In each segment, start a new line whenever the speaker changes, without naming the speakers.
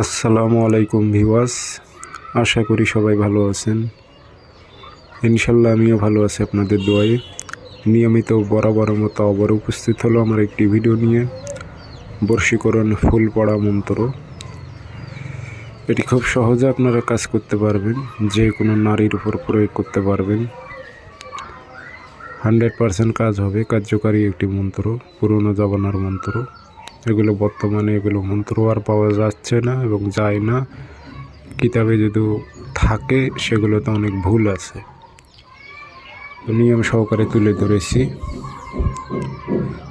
আসসালামু আলাইকুম ভিওয়াস আশা করি সবাই ভালো আছেন। ইনশাল্লাহ আমিও ভালো আছি আপনাদের দোয়ায়। নিয়মিত বরাবর মতো আবার উপস্থিত হলো আমার একটি ভিডিও নিয়ে। বর্ষীকরণ ফুল পড়া মন্ত্র। এটি খুব সহজে আপনারা কাজ করতে পারবেন, যে কোনো নারীর উপর প্রয়োগ করতে পারবেন। হান্ড্রেড পারসেন্ট কাজ হবে, কার্যকারী একটি মন্ত্র, পুরনো জমানার মন্ত্র। এগুলো বর্তমানে এগুলো মন্ত্র আর পাওয়া যাচ্ছে না এবং যায় না। কিতাবে যদি থাকে সেগুলোতে অনেক ভুল আছে। নিয়ম সহকারে তুলে ধরেছি।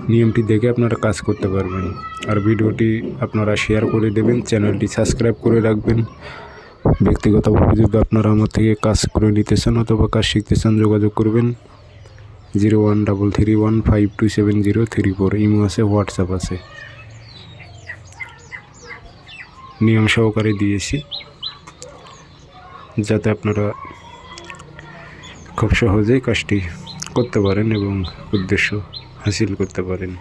নিয়মটি দেখে আপনারা কাজ করতে পারবেন। আর ভিডিওটি আপনারা শেয়ার করে দেবেন, চ্যানেলটি সাবস্ক্রাইব করে রাখবেন। ব্যক্তিগতভাবে যদি আপনারা আমার থেকে কাজ করে নিতে চান অথবা কাজ শিখতে চান, যোগাযোগ করবেন। Zero one double three one five two seven zero three four. Imo আছে, হোয়াটসঅ্যাপ আছে। নিয়ম সহকারে দিয়েছি, যাতে আপনারা খুব সহজেই কাজটি করতে পারেন এবং উদ্দেশ্য হাসিল করতে পারেন।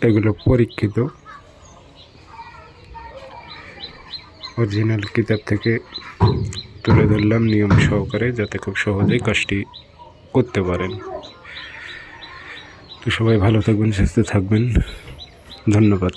এগুলো পরীক্ষিত। অরিজিনাল কিতাব থেকে তুলে ধরলাম নিয়ম সহকারে, যাতে খুব সহজেই কাজটি করতে পারেন। তো সবাই ভালো থাকবেন, সুস্থ থাকবেন। ধন্যবাদ।